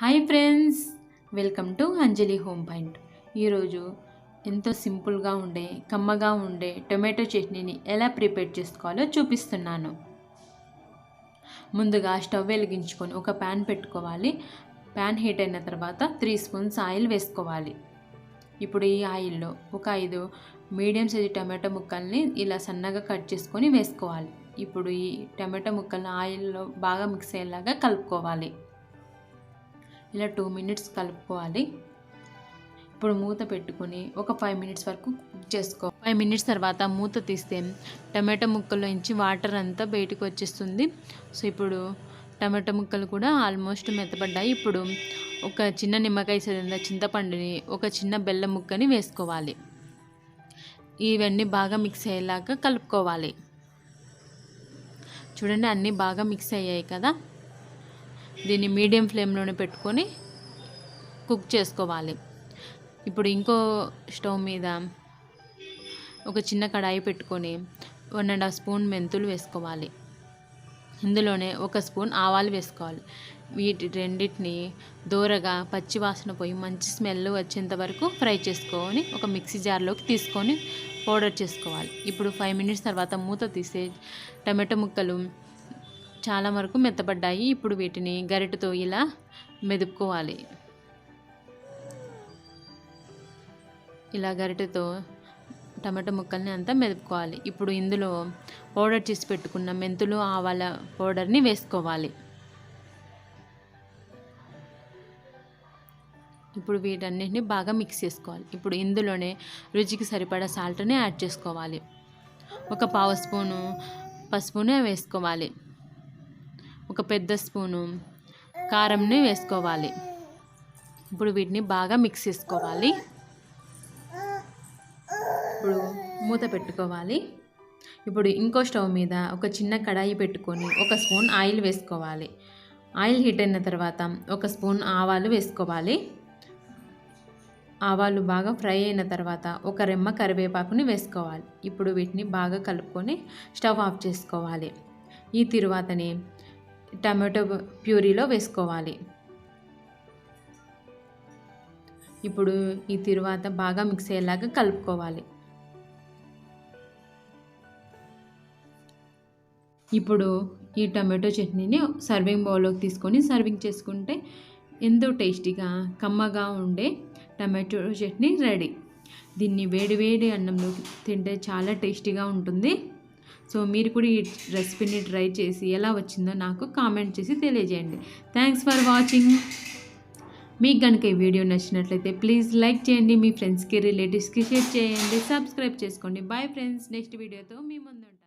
Hi friends welcome to Anjali home point. ఈరోజు ఎంతో సింపుల్గా ఉండే కమ్మగా ఉండే టొమాటో చట్నీని ఎలా ప్రిపేర్ చేసుకోవాలో చూపిస్తున్నాను. ముందుగా స్టవ్ వెలిగించుకొని ఒక ప్యాన్ పెట్టుకోవాలి. ప్యాన్ హీట్ అయిన తర్వాత త్రీ స్పూన్స్ ఆయిల్ వేసుకోవాలి. ఇప్పుడు ఈ ఆయిల్లో ఒక ఐదు మీడియం సైజు టమాటో ముక్కల్ని ఇలా సన్నగా కట్ చేసుకొని వేసుకోవాలి. ఇప్పుడు ఈ టమాటో ముక్కలను ఆయిల్లో బాగా మిక్స్ అయ్యేలాగా కలుపుకోవాలి. ఇలా టూ మినిట్స్ కలుపుకోవాలి. ఇప్పుడు మూత పెట్టుకొని ఒక ఫైవ్ మినిట్స్ వరకు కుక్ చేసుకో ఫైవ్ మినిట్స్ తర్వాత మూత తీస్తే టమాటో ముక్కల్లోంచి వాటర్ అంతా బయటకు వచ్చేస్తుంది. సో ఇప్పుడు టమాటో ముక్కలు కూడా ఆల్మోస్ట్ మెత్తపడ్డాయి ఇప్పుడు ఒక చిన్న నిమ్మకాయ సరిన చింతపండుని ఒక చిన్న బెల్లం ముక్కని వేసుకోవాలి. ఇవన్నీ బాగా మిక్స్ అయ్యేలాగా కలుపుకోవాలి. చూడండి అన్నీ బాగా మిక్స్ అయ్యాయి కదా. దీన్ని మీడియం ఫ్లేమ్లోనే పెట్టుకొని కుక్ చేసుకోవాలి. ఇప్పుడు ఇంకో స్టవ్ మీద ఒక చిన్న కడాయి పెట్టుకొని వన్ అండ్ హాఫ్ స్పూన్ మెంతులు వేసుకోవాలి. ఇందులోనే ఒక స్పూన్ ఆవాలు వేసుకోవాలి. వీటి రెండింటిని దూరగా పచ్చి వాసన పోయి మంచి స్మెల్ వచ్చేంత వరకు ఫ్రై చేసుకొని ఒక మిక్సీ జార్లోకి తీసుకొని పౌడర్ చేసుకోవాలి. ఇప్పుడు ఫైవ్ మినిట్స్ తర్వాత మూత తీసే టమాటో ముక్కలు చాలా వరకు మెత్తబడ్డాయి. ఇప్పుడు వీటిని గరిటతో ఇలా మెదుపుకోవాలి. ఇలా గరిటతో టమాటో ముక్కల్ని అంతా మెదుపుకోవాలి. ఇప్పుడు ఇందులో పౌడర్ చేసి పెట్టుకున్న మెంతులు ఆవాల పౌడర్ని వేసుకోవాలి. ఇప్పుడు వీటన్నిటిని బాగా మిక్స్ చేసుకోవాలి. ఇప్పుడు ఇందులోనే రుచికి సరిపడా సాల్ట్ని యాడ్ చేసుకోవాలి. ఒక పావు స్పూను పసుపునే వేసుకోవాలి. ఒక పెద్ద స్పూను కారంని వేసుకోవాలి. ఇప్పుడు వీటిని బాగా మిక్స్ చేసుకోవాలి. ఇప్పుడు మూత పెట్టుకోవాలి. ఇప్పుడు ఇంకో స్టవ్ మీద ఒక చిన్న కడాయి పెట్టుకొని ఒక స్పూన్ ఆయిల్ వేసుకోవాలి. ఆయిల్ హీట్ అయిన తర్వాత ఒక స్పూన్ ఆవాలు వేసుకోవాలి. ఆవాలు బాగా ఫ్రై అయిన తర్వాత ఒక రెమ్మ కరివేపాకుని వేసుకోవాలి. ఇప్పుడు వీటిని బాగా కలుపుకొని స్టవ్ ఆఫ్ చేసుకోవాలి. ఈ తరువాతనే టమాటో ప్యూరీలో వేసుకోవాలి. ఇప్పుడు ఈ తరువాత బాగా మిక్స్ అయ్యేలాగా కలుపుకోవాలి. ఇప్పుడు ఈ టమాటో చట్నీని సర్వింగ్ బౌల్లోకి తీసుకొని సర్వింగ్ చేసుకుంటే ఎంతో టేస్టీగా కమ్మగా ఉండే టమాటో చట్నీ రెడీ. దీన్ని వేడి వేడి అన్నంలోకి తింటే చాలా టేస్టీగా ఉంటుంది. సో మీరు కూడా ఈ రెసిపీని ట్రై చేసి ఎలా వచ్చిందో నాకు కామెంట్ చేసి తెలియజేయండి. థ్యాంక్స్ ఫర్ వాచింగ్ మీకు కనుక ఈ వీడియో నచ్చినట్లయితే ప్లీజ్ లైక్ చేయండి. మీ ఫ్రెండ్స్కి రిలేటివ్స్కి షేర్ చేయండి. సబ్స్క్రైబ్ చేసుకోండి. బాయ్ ఫ్రెండ్స్ నెక్స్ట్ వీడియోతో మీ ముందు